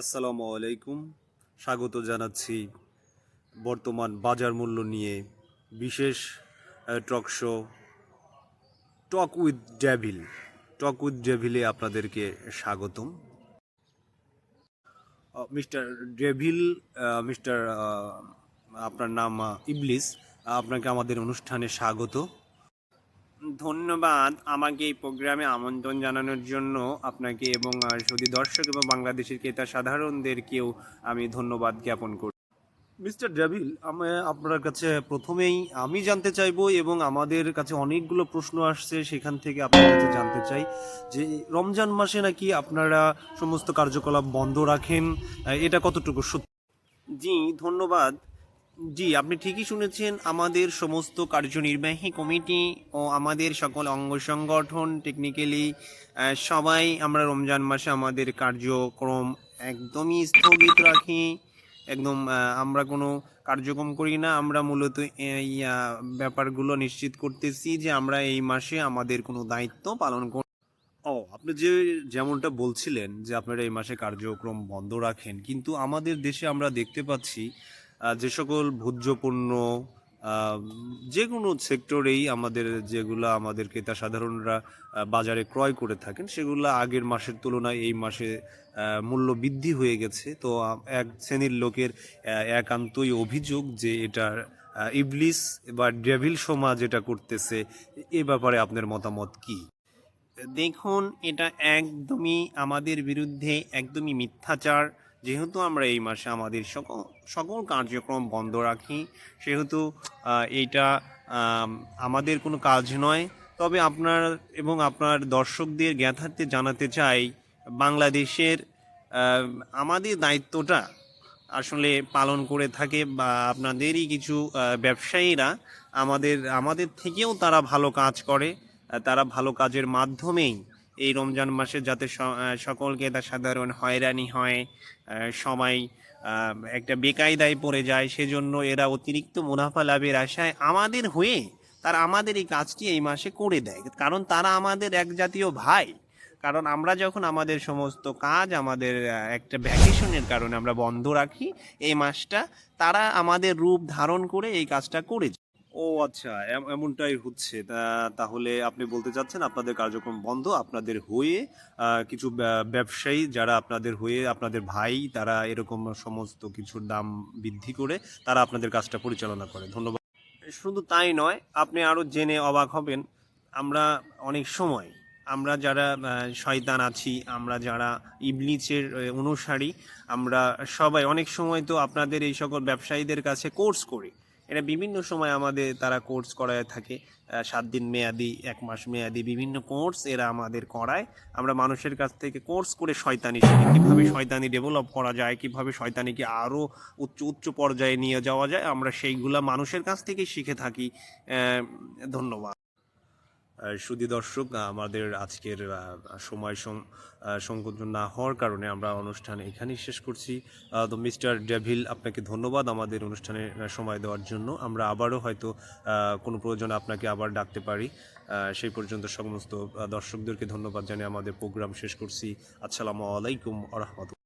আসসালামু আলাইকুম। স্বাগত জানাচ্ছি বর্তমান বাজার মূল্য নিয়ে বিশেষ talk show, talk with devil. Talk with ডেভিলে আপনাদেরকে স্বাগতম। মিস্টার ডেভিল মিস্টার আপনার নাম ইবলিস, আপনাকে আমাদের অনুষ্ঠানে স্বাগত। ধন্যবাদ আমাকে এই প্রোগ্রামে আমন্ত্রণ জানানোর জন্য আপনাকে এবং শুধু দর্শক এবং বাংলাদেশের ক্রেতা সাধারণদেরকেও আমি ধন্যবাদ জ্ঞাপন করি মিস্টার ডেভিল আমি আপনার কাছে প্রথমেই আমি জানতে চাইব এবং আমাদের কাছে অনেকগুলো প্রশ্ন আসছে সেখান থেকে আপনার কাছে জানতে চাই যে রমজান মাসে নাকি আপনারা সমস্ত কার্যকলাপ বন্ধ রাখেন? এটা কতটুকু সত্যি? জি ধন্যবাদ। জি, আপনি ঠিকই শুনেছেন, আমাদের সমস্ত কার্যনির্বাহী কমিটি ও আমাদের সকল অঙ্গ সংগঠন টেকনিক্যালি সবাই আমরা রমজান মাসে আমাদের কার্যক্রম একদমই স্থগিত রাখি। একদম আমরা কোনো কার্যক্রম করি না, আমরা মূলত এই ব্যাপারগুলো নিশ্চিত করতেছি যে আমরা এই মাসে আমাদের কোনো দায়িত্ব পালন করি ও, আপনি যে যেমনটা বলছিলেন যে আপনারা এই মাসে কার্যক্রম বন্ধ রাখেন, কিন্তু আমাদের দেশে আমরা দেখতে পাচ্ছি যে সকল ভোজ্য পণ্য যে কোনো সেক্টরেই আমাদের যেগুলো আমাদের ক্রেতা সাধারণরা বাজারে ক্রয় করে থাকেন সেগুলো আগের মাসের তুলনায় এই মাসে মূল্য বৃদ্ধি হয়ে গেছে। তো এক শ্রেণির লোকের একান্তই অভিযোগ যে আহ, ইবলিস বা ডেভিল সমাজ এটা করতেছে এ ব্যাপারে আপনার মতামত কি? দেখুন এটা একদমই আমাদের বিরুদ্ধে একদমই মিথ্যাচার যেহেতু আমরা এই মাসে আমাদের সকল সকল কার্যক্রম বন্ধ রাখি, সেহেতু এইটা আমাদের কোনো কাজ নয়। তবে আপনার এবং আপনার দর্শকদের জ্ঞাতার্থে জানাতে চাই, বাংলাদেশের আমাদের দায়িত্বটা আসলে পালন করে থাকে বা আপনাদেরই কিছু ব্যবসায়ীরা আমাদের আমাদের থেকেও তারা ভালো কাজ করে, তারা ভালো কাজের মাধ্যমেই এই রমজান মাসে যাতে সকলকে তা সাধারণ হয়রানি হয় সবাই একটা বেকায়দায় পড়ে যায়, সেজন্য এরা অতিরিক্ত মুনাফা লাভের আশায় আমাদের হয়ে তারা আমাদের এই কাজটি এই মাসে করে দেয় কারণ তারা আমাদের এক জাতীয় ভাই কারণ আমরা যখন আমাদের সমস্ত কাজ আমাদের একটা ভ্যাকেশনের কারণে আমরা বন্ধ রাখি, এই মাসটা তারা আমাদের রূপ ধারণ করে এই কাজটা করে। ও আচ্ছা এম- এমনটাই হচ্ছে। তাহলে আপনি বলতে চাচ্ছেন আপনাদের কার্যক্রম বন্ধ, আপনাদের হয়ে কিছু ব্যবসায়ী যারা আপনাদের হয়ে, আপনাদের ভাই, তারা এরকম সমস্ত কিছুর দাম বৃদ্ধি করে, তারা আপনাদের কাজটা পরিচালনা করে। ধন্যবাদ। শুধু তাই নয়, আপনি আরও জেনে অবাক হবেন, আমরা অনেক সময়, আমরা যারা শয়তান আছি, আমরা যারা ইবলিচের অনুসারী, আমরা সবাই অনেক সময় তো আপনাদের এই সকল ব্যবসায়ীদের কাছে কোর্স করি। এটা বিভিন্ন সময় আমাদের তারা কোর্স করায় থাকে সাত দিন মেয়াদি, এক মাস মেয়াদি বিভিন্ন কোর্স এরা আমাদের করায়। আমরা মানুষের কাছ থেকে কোর্স করে শয়তানি শিখি। কীভাবে শয়তানি ডেভেলপ করা যায়, কীভাবে শয়তানিকে আরও উচ্চ উচ্চ পর্যায়ে নিয়ে যাওয়া যায়, আমরা সেইগুলা মানুষের কাছ থেকেই শিখে থাকি। ধন্যবাদ। সুদী দর্শক আমাদের আজকের সময় সংকোচন না হওয়ার কারণে আমরা অনুষ্ঠান এখানেই শেষ করছি। তো মিস্টার ডেভিল, আপনাকে ধন্যবাদ আমাদের অনুষ্ঠানে সময় দেওয়ার জন্য। আমরা আবারও হয়তো কোনো প্রয়োজনে আপনাকে আবার ডাকতে পারি। সেই পর্যন্ত সমস্ত দর্শকদেরকে ধন্যবাদ জানিয়ে আমাদের প্রোগ্রাম শেষ করছি। আসসালামু আলাইকুম আ রহমতুল্লাহ।